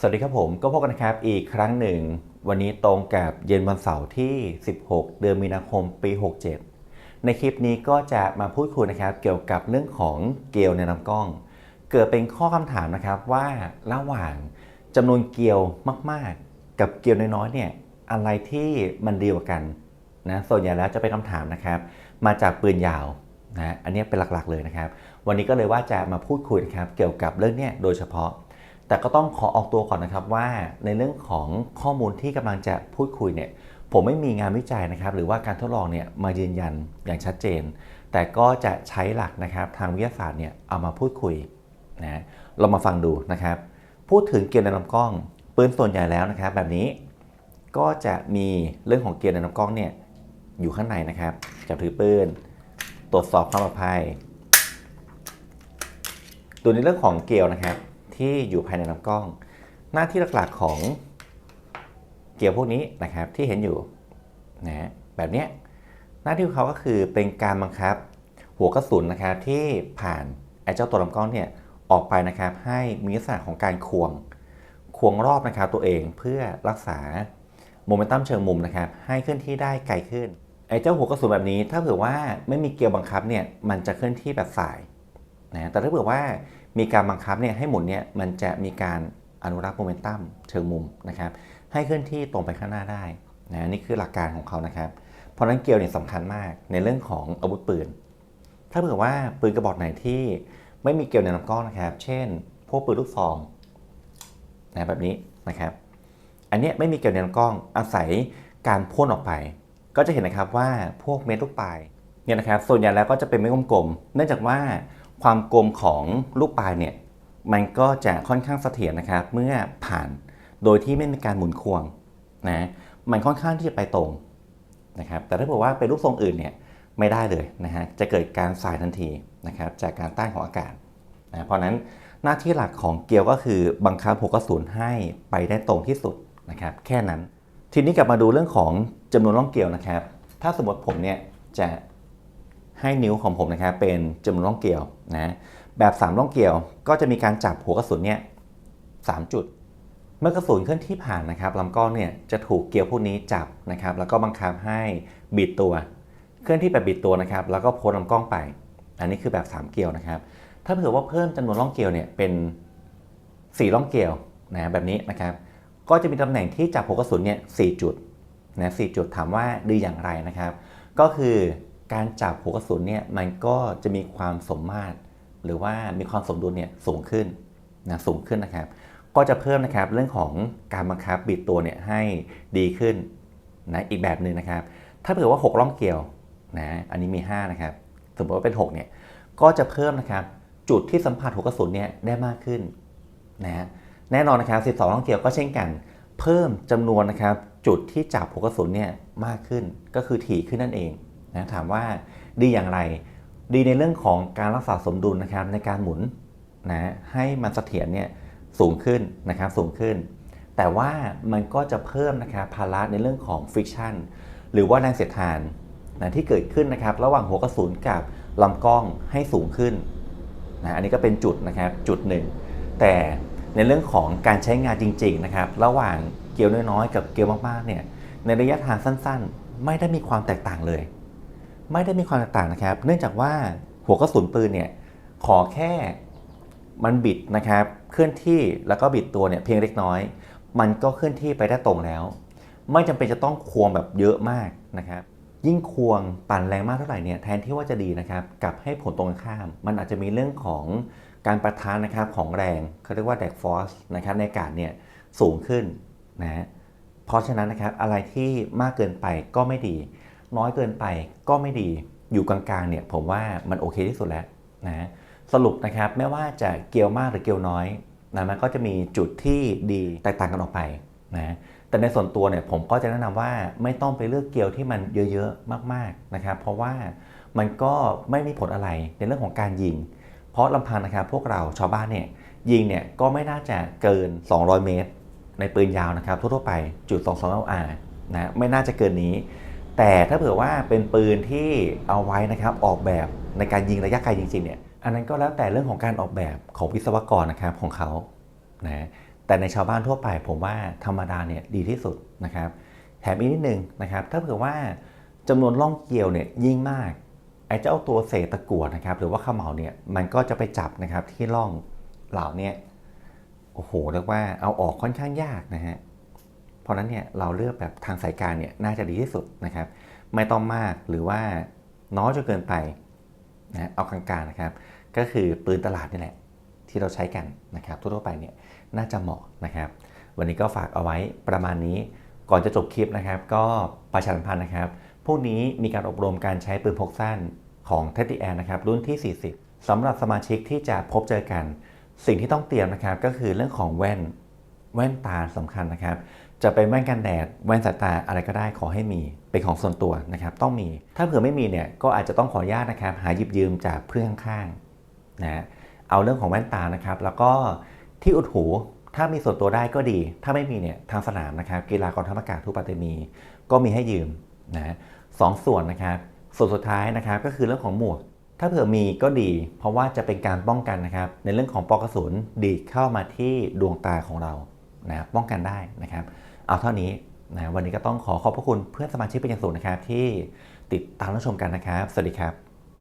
สวัสดีครับผมก็พบกันนะครับอีกครั้งหนึ่ง วันนี้ตรงกับเย็นวันเสาร์ที่ 16 เดือนมีนาคมปี 67 ในคลิปนี้ก็จะมาพูดคุยนะครับ เกี่ยวกับเรื่องของเกลียวในลำกล้อง เกิดเป็นข้อคำถามนะครับว่าระหว่างจำนวนเกลียวมากๆ กับเกลียวน้อยๆเนี่ยอะไรที่มันดีกว่ากันนะส่วนใหญ่แล้วจะเป็นคำถามนะครับ มาจากปืนยาวนะอันนี้เป็นหลักๆเลยนะครับ วันนี้ก็เลยว่าจะมาพูดคุยนะครับเกี่ยวกับเรื่องเนี้ยโดยเฉพาะ แต่ก็ต้องขอออกตัวก่อนนะครับว่าในเรื่องของข้อมูลที่กำลังจะพูดคุยเนี่ยผมไม่มีงานวิจัยนะครับ หรือว่าการทดลองเนี่ยมายืนยันอย่างชัดเจน แต่ก็จะใช้หลักนะครับทางวิทยาศาสตร์เนี่ยเอามาพูดคุยนะเรามาฟังดูนะครับ พูดถึงเกียร์ในลำกล้องปืนส่วนใหญ่แล้วนะครับ แบบนี้ก็จะมีเรื่องของเกียร์ในลำกล้องเนี่ยอยู่ข้างในนะครับจับถือปืนตรวจสอบความปลอดภัย ตัวในเรื่องของเกลียวนะครับ ที่อยู่ภายในลำกล้อง หน้าที่หลักๆของเกลียวพวกนี้นะครับที่เห็นอยู่นะแบบนี้หน้าที่ของเขาก็คือเป็นการบังคับ หัวกระสุนนะครับที่ผ่านไอ้เจ้าตัวลำกล้องเนี่ยออกไปนะครับให้มีลักษณะของการควงควงรอบนะครับตัวเองเพื่อรักษาโมเมนตัมเชิงมุมนะครับให้เคลื่อนที่ได้ไกลขึ้นไอ้เจ้าหัวกระสุนแบบนี้ถ้าเผื่อว่าไม่มีเกลียวบังคับเนี่ยมันจะเคลื่อนที่แบบสายนะแต่ถ้าเผื่อว่า มีการบังคับเนี่ยให้หมุนเนี่ยมันจะมีการอนุรักษ์โมเมนตัมเชิงมุมนะครับให้เคลื่อนที่ตรงไปข้างหน้าได้นะนี่คือหลักการของเขานะครับเพราะนั้นเกลียวเนี่ยสำคัญมากในเรื่องของอาวุธปืน ถ้าเผื่อว่าปืนกระบอกไหนที่ไม่มีเกลียวในลำกล้องนะครับ เช่น พวกปืนลูกซองนะแบบนี้นะครับ อันนี้ไม่มีเกลียวในลำกล้องอาศัยการพ่นออกไป ก็จะเห็นนะครับว่าพวกเม็ดลูกปลายเนี่ยนะครับส่วนใหญ่แล้วก็จะเป็นเม็ดกลมๆเนื่องจากว่า ความกลมของลูกปลายเนี่ยมันก็จะค่อนข้างเสถียรนะครับ เมื่อผ่านโดยที่ไม่มีการหมุนควงนะมันค่อนข้างที่จะไปตรงนะครับ แต่ถ้าบอกว่าเป็นรูปทรงอื่นเนี่ยไม่ได้เลยนะฮะจะเกิดการสายทันทีนะครับจากการต้านของอากาศนะเพราะนั้นหน้าที่หลักของเกลียวก็คือบังคับหัวกระสุนให้ไปได้ตรงที่สุดนะครับ แค่นั้น ทีนี้กลับมาดูเรื่องของจำนวนร่องเกลียวนะครับ ถ้าสมมติผมเนี่ยจะ ให้นิ้วของผมนะครับเป็นจำนวนร่องเกลียวนะแบบ3ร่องเกลียวก็จะมีการจับหัวกระสุนเนี่ยสจุด เมื่อกระสุนเคลื่อนที่ผ่านนะครับลำกล้องเนี่ยจะถูกเกลียวพวกนี้จับนะครับ แล้วก็บังคับให้บิดตัว เคลื่อนที่แบบบิดตัวนะครับ แล้วก็โพ้นลำกล้องไป อันนี้คือแบบ 3 เกลียวนะครับ ถ้าเผื่อว่าเพิ่มจำนวนร่องเกลียวเนี่ยเป็น 4 ร่องเกลียวนะแบบนี้นะครับ ก็จะมีตำแหน่งที่จับหัวกระสุนเนี่ยสจุดนะสจุดถามว่าดีอย่างไรนะครับ ก็คือ การจับหัวกระสุนเนี่ยมันก็จะมีความสมมาตร หรือว่ามีความสมดุลเนี่ยสูงขึ้นนะสูงขึ้นนะครับ ก็จะเพิ่มนะครับเรื่องของการบังคับบิดตัวเนี่ยให้ดีขึ้นนะอีกแบบหนึ่งนะครับ ถ้าเผื่อว่า 6 ร่องเกลียวนะอันนี้มี 5 นะครับสมมติว่าเป็น 6 เนี่ยก็จะเพิ่มนะครับจุดที่สัมผัสหัวกระสุนเนี่ยได้มากขึ้นนะแน่นอนนะครับ 12 ร่องเกลียวก็เช่นกัน เพิ่มจำนวนนะครับจุดที่จับหัวกระสุนเนี่ยมากขึ้นก็คือถี่ขึ้นนั่นเอง นะถามว่าดีอย่างไร ดีในเรื่องของการรักษาสมดุลนะครับในการหมุนนะให้มันเสถียรเนี่ยสูงขึ้นนะครับสูงขึ้น แต่ว่ามันก็จะเพิ่มนะครับภาระในเรื่องของฟิกชันหรือว่าแรงเสียดทานนะที่เกิดขึ้นนะครับระหว่างหัวกระสุนกับลำกล้องให้สูงขึ้นนะอันนี้ก็เป็นจุดนะครับจุดหนึ่งแต่ในเรื่องของการใช้งานจริงๆนะครับระหว่างเกลียวน้อยๆ กับเกลียวมากๆเนี่ยในระยะทางสั้นๆ ไม่ได้มีความแตกต่างเลย ไม่ได้มีความแตกต่างนะครับ เนื่องจากว่าหัวกระสุนปืนเนี่ยขอแค่มันบิดนะครับ เคลื่อนที่แล้วก็บิดตัวเนี่ยเพียงเล็กน้อย มันก็เคลื่อนที่ไปได้ตรงแล้ว ไม่จำเป็นจะต้องควงแบบเยอะมากนะครับ ยิ่งควงปั่นแรงมากเท่าไหร่เนี่ยแทนที่ว่าจะดีนะครับกลับให้ผลตรงข้าม มันอาจจะมีเรื่องของการประทานนะครับของแรงเขาเรียกว่าแดกฟอสนะครับในอากาศเนี่ยสูงขึ้นนะเพราะฉะนั้นนะครับอะไรที่มากเกินไปก็ไม่ดี น้อยเกินไปก็ไม่ดีอยู่กลางๆเนี่ยผมว่ามันโอเคที่สุดแล้วนะสรุปนะครับไม่ว่าจะเกี่ยวมากหรือเกี่ยวน้อยนะมันก็จะมีจุดที่ดีแตกต่างกันออกไปนะแต่ในส่วนตัวเนี่ยผมก็จะแนะนำว่าไม่ต้องไปเลือกเกลียวที่มันเยอะๆมากๆนะครับ เพราะว่ามันก็ไม่มีผลอะไรในเรื่องของการยิง เพราะลำพังนะครับพวกเราชาวบ้านเนี่ยยิงเนี่ยก็ไม่น่าจะเกิน 200 เมตร ในปืนยาวนะครับทั่วๆไปจุด 22 LR นะไม่น่าจะเกินนี้ แต่ถ้าเผื่อว่าเป็นปืนที่เอาไว้นะครับออกแบบในการยิงระยะไกลจริงๆเนี่ยอันนั้นก็แล้วแต่เรื่องของการออกแบบของวิศวกรนะครับของเขานะแต่ในชาวบ้านทั่วไปผมว่าธรรมดาเนี่ยดีที่สุดนะครับแถมอีกนิดนึงนะครับถ้าเผื่อว่าจำนวนร่องเกลียวเนี่ยยิ่งมากไอ้เจ้าตัวเศษตะกั่วนะครับหรือว่าขมเหลาเนี่ยมันก็จะไปจับนะครับที่ร่องเหล่านี้โอ้โหเรียกว่าเอาออกค่อนข้างยากนะฮะ ราะนั้นเนี่ยเราเลือกแบบทางสายการเนี่ยน่าจะดีที่สุดนะครับ ไม่ต้องมากหรือว่าน้อยจนเกินไปนะเอากลางๆนะครับ ก็คือปืนตลาดนี่แหละที่เราใช้กันนะครับทั่วๆไปเนี่ยน่าจะเหมาะนะครับ วันนี้ก็ฝากเอาไว้ประมาณนี้ก่อนจะจบคลิปนะครับ ก็ประชาสัมพันธ์นะครับพวกนี้มีการอบรมการใช้ปืนพกสั้นของเท d ดี้แอนนะครับรุ่นที่ 40สำหรับสมาชิกที่จะพบเจอกัน สิ่งที่ต้องเตรียมนะครับก็คือเรื่องของแว่นแว่นตาสำคัญนะครับ จะเป็นแว่นกันแดดแว่นสายตาอะไรก็ได้ขอให้มีเป็นของส่วนตัวนะครับ ต้องมีถ้าเผื่อไม่มีเนี่ยก็อาจจะต้องขออนุญาตนะครับ หาหยิบยืมจากเพื่อนข้างๆนะเอาเรื่องของแว่นตานะครับ แล้วก็ที่อุดหูถ้ามีส่วนตัวได้ก็ดี ถ้าไม่มีเนี่ยทางสนามนะครับ กีฬากองทัพอากาศทุกปัตตานีก็มีให้ยืมนะสองส่วนนะครับ ส่วนสุดท้ายนะครับก็คือเรื่องของหมวก ถ้าเผื่อมีก็ดี เพราะว่าจะเป็นการป้องกันนะครับ ในเรื่องของปอกกระสุนดีดเข้ามาที่ดวงตาของเรา นะป้องกันได้นะครับ เอาเท่านี้นะวันนี้ก็ต้องขอขอบพระคุณเพื่อนสมาชิกเป็นอย่างสูงนะครับ ที่ติดตามรับชมกันนะครับ สวัสดีครับ